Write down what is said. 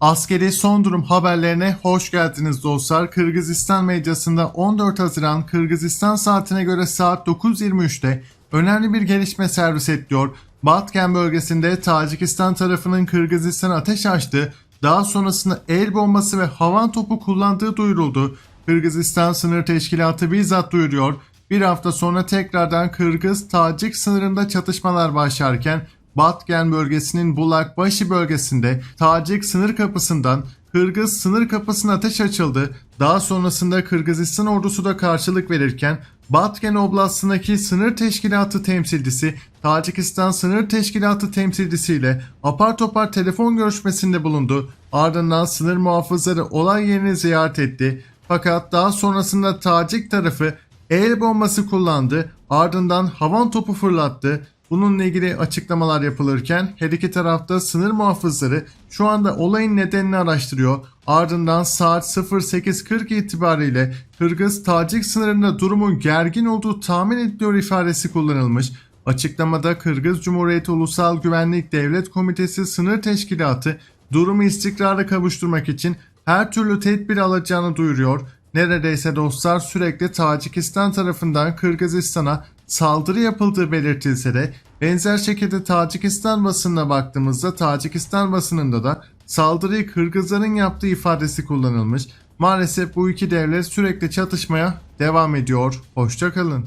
Askeri son durum haberlerine hoş geldiniz dostlar. Kırgızistan medyasında 14 Haziran Kırgızistan saatine göre saat 9.23'te önemli bir gelişme servis ediyor. Batken bölgesinde Tacikistan tarafının Kırgızistan ateş açtı. Daha sonrasında el bombası ve havan topu kullandığı duyuruldu. Kırgızistan sınır teşkilatı bizzat duyuruyor. Bir hafta sonra tekrardan Kırgız-Tacik sınırında çatışmalar başlarken Batken bölgesinin Bulakbaşı bölgesinde Tacik sınır kapısından Kırgız sınır kapısına ateş açıldı. Daha sonrasında Kırgızistan ordusu da karşılık verirken Batken Oblast'ındaki sınır teşkilatı temsilcisi Tacikistan sınır teşkilatı temsilcisiyle apar topar telefon görüşmesinde bulundu. Ardından sınır muhafızları olay yerini ziyaret etti. Fakat daha sonrasında Tacik tarafı el bombası kullandı. Ardından havan topu fırlattı. Bununla ilgili açıklamalar yapılırken her iki tarafta sınır muhafızları şu anda olayın nedenini araştırıyor. Ardından saat 08.40 itibariyle Kırgız-Tacik sınırında durumun gergin olduğu tahmin ediliyor ifadesi kullanılmış. Açıklamada Kırgız Cumhuriyeti Ulusal Güvenlik Devlet Komitesi Sınır Teşkilatı durumu istikrara kavuşturmak için her türlü tedbir alacağını duyuruyor. Neredeyse dostlar sürekli Tacikistan tarafından Kırgızistan'a saldırı yapıldığı belirtilse de benzer şekilde Tacikistan basınına baktığımızda Tacikistan basınında da saldırıyı Kırgızların yaptığı ifadesi kullanılmış. Maalesef bu iki devlet sürekli çatışmaya devam ediyor. Hoşçakalın.